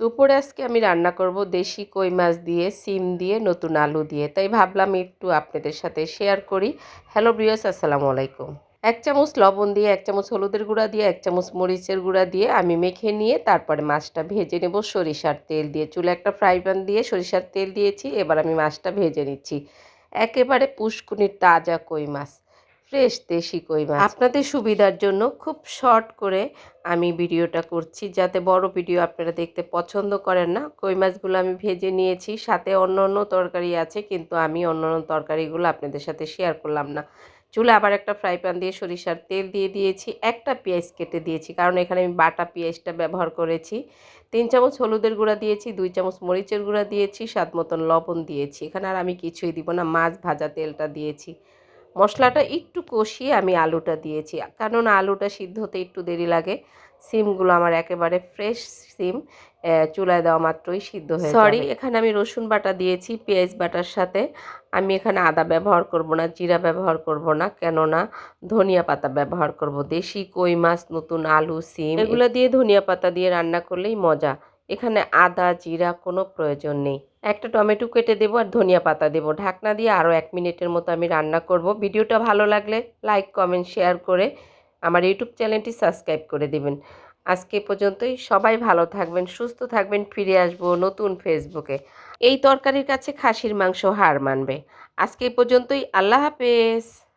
দুপুরে আজকে আমি রান্না করব দেশি কই মাছ দিয়ে, সিম দিয়ে, নতুন আলু দিয়ে। তাই ভাবলাম একটু আপনাদের সাথে শেয়ার করি। হ্যালো ব্রিয়াস আসসালামু আলাইকুম। এক চামচ লবণ দিয়ে, এক চামচ হলুদের গুঁড়া দিয়ে, এক চামচ মরিচের গুঁড়া দিয়ে আমি মেখে নিয়ে তারপরে মাছটা ভেজে নেব সরিষার তেল দিয়ে। চুলে একটা ফ্রাই প্যান দিয়ে সরিষার তেল দিয়েছি, এবার আমি মাছটা ভেজে নিচ্ছি। একেবারে পুষ্কুনির তাজা কই মাছ। ফ্রেশ দেশি কই মাছ। আপনাদের সুবিধার জন্য খুব শর্ট করে আমি ভিডিওটা করছি, যাতে বড় ভিডিও আপনারা দেখতে পছন্দ করেন না। কই মাছগুলো আমি ভেজে নিয়েছি, সাথে অন্য অন্য তরকারি আছে, কিন্তু আমি অন্য অন্য তরকারিগুলো আপনাদের সাথে শেয়ার করলাম না। চুলে আবার একটা ফ্রাই প্যান দিয়ে সরিষার তেল দিয়ে দিয়েছি, একটা পেঁয়াজ কেটে দিয়েছি, কারণ এখানে আমি বাটা পেঁয়াজটা ব্যবহার করেছি। তিন চামচ হলুদের গুঁড়া দিয়েছি, দুই চামচ মরিচের গুঁড়া দিয়েছি স্বাদ মতন লবণ দিয়েছি। এখানে আর আমি কিছুই দিব না, মাছ ভাজা তেলটা দিয়েছি। মশলাটা একটু কষিয়ে আমি আলুটা দিয়েছি। কারণ আলুটা সিদ্ধ হতে একটু দেরি লাগে। সিমগুলো আমার একেবারে ফ্রেশ সিম চুলায় দেওয়া মাত্রই সিদ্ধ হয়ে সরি এখানে আমি রসুন বাটা দিয়েছি পেঁয়াজ বাটার সাথে। আমি এখানে আদা ব্যবহার করব না জিরা ব্যবহার করব না কেননা ধনিয়া পাতা ব্যবহার করব। দেশি কই মাছ নতুন আলু সিম এগুলো দিয়ে ধনিয়া পাতা দিয়ে রান্না করলেই মজা। এখানে আদা জিরা কোনো প্রয়োজন নেই। একটা টমেটো কেটে দেবো আর ধনিয়া পাতা দেবো। ঢাকনা দিয়ে আরও এক মিনিটের মতো আমি রান্না করব। ভিডিওটা ভালো লাগলে লাইক, কমেন্ট, শেয়ার করে আমার ইউটিউব চ্যানেলটি সাবস্ক্রাইব করে দেবেন। আজকে পর্যন্তই। সবাই ভালো থাকবেন, সুস্থ থাকবেন, ফিরে আসব নতুন ফেসবুকে। এই তরকারির কাছে খাসির মাংস হার মানবে। আজকে পর্যন্তই। আল্লাহ হাফেজ।